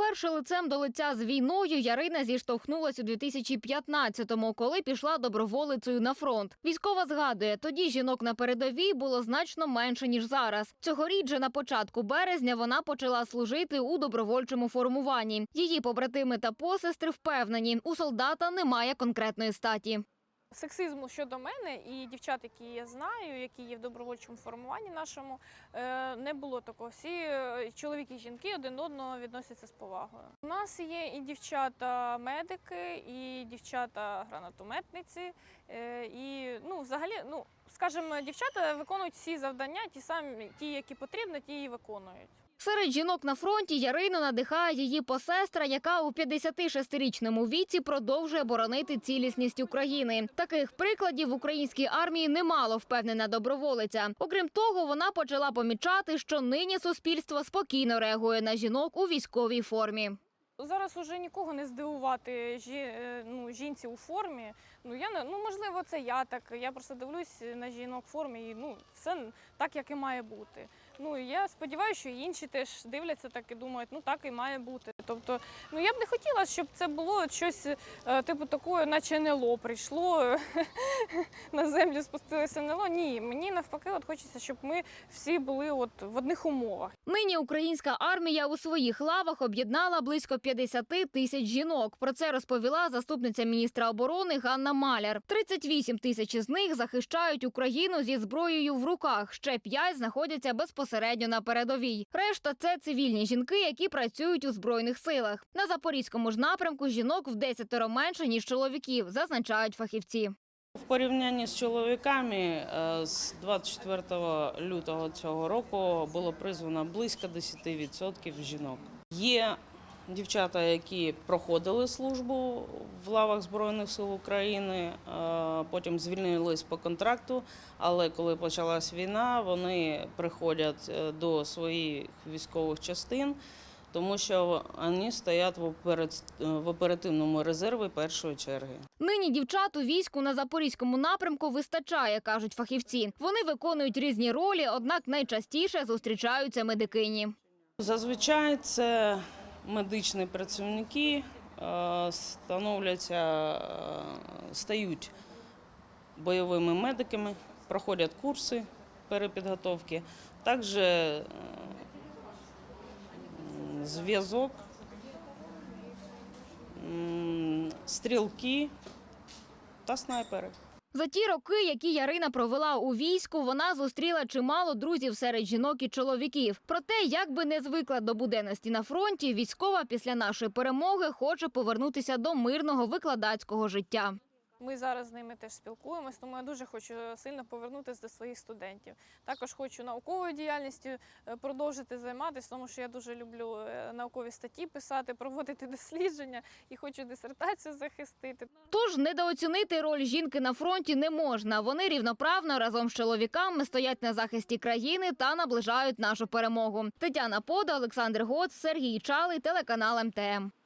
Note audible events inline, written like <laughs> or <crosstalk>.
Вперше лицем до лиця з війною Ярина зіштовхнулась у 2015-му, коли пішла доброволицею на фронт. Військова згадує, тоді жінок на передовій було значно менше ніж зараз. Цьогоріч же на початку березня вона почала служити у добровольчому формуванні. Її побратими та посестри впевнені, у солдата немає конкретної статі. Сексизму щодо мене і дівчат, які я знаю, які є в добровольчому формуванні нашому, е, не було такого. Всі е, чоловіки і жінки один одного відносяться з повагою. У нас є і дівчата-медики, і дівчата-гранатометниці, е, і ну, взагалі, ну скажімо, дівчата виконують всі завдання, ті самі, ті, які потрібно, ті і виконують. Серед жінок на фронті Ярину надихає її посестра, яка у 56-річному віці продовжує боронити цілісність України. Таких прикладів в українській армії немало, впевнена доброволиця. Окрім того, вона почала помічати, що нині суспільство спокійно реагує на жінок у військовій формі. Зараз уже нікого не здивувати жі, е, ну, жінці у формі. Ну я ну можливо, це я так. Я просто дивлюсь на жінок в формі, і ну все так, як і має бути. Ну я сподіваюся, що інші теж дивляться так і думають, ну так і має бути. Тобто, ну я б не хотіла, щоб це було щось е, типу такого, наче НЛО прийшло <laughs> на землю, спустилося НЛО. Ні, мені навпаки, от хочеться, щоб ми всі були от в одних умовах. Нині українська армія у своїх лавах об'єднала близько 50 тисяч жінок. Про це розповіла заступниця міністра оборони Ганна Маляр. 38 тисяч із них захищають Україну зі зброєю в руках. Ще 5 знаходяться безпосередньо на передовій. Решта це цивільні жінки, які працюють у збройних силах. На запорізькому ж напрямку жінок в 10 менше ніж чоловіків, зазначають фахівці. В порівнянні з чоловіками е, з 24 лютого цього року було призвано близько 10% жінок. Є дівчата, які проходили службу в лавах Збройних сил України, е, потім звільнились по контракту, але коли почалась війна, вони приходять е, до своїх військових частин. Тому що вони стоять в оперативному резерві першої черги. Нині дівчат у війську на запорізькому напрямку вистачає, кажуть фахівці. Вони виконують різні ролі, однак найчастіше зустрічаються медикині. Зазвичай це медичні працівники е, становляться, е, стають бойовими медиками, проходять курси перепідготовки. Також е, зв'язок, стрілки та снайпери. За ті роки, які Ярина провела у війську, вона зустріла чимало друзів серед жінок і чоловіків. Проте, як би не звикла до буденності на фронті, військова після нашої перемоги хоче повернутися до мирного викладацького життя. Ми зараз з ними теж спілкуємось, тому я дуже хочу сильно повернутися до своїх студентів. Також хочу науковою діяльністю е, продовжити займатися, тому що я дуже люблю е, наукові статті писати, проводити <laughs> дослідження і хочу дисертацію захистити. Тож недооцінити роль жінки на фронті не можна. Вони рівноправно разом з чоловіками стоять на захисті країни та наближають нашу перемогу. Тетяна Пода, Олександр Гоц, Сергій Чалий, телеканал МТМ.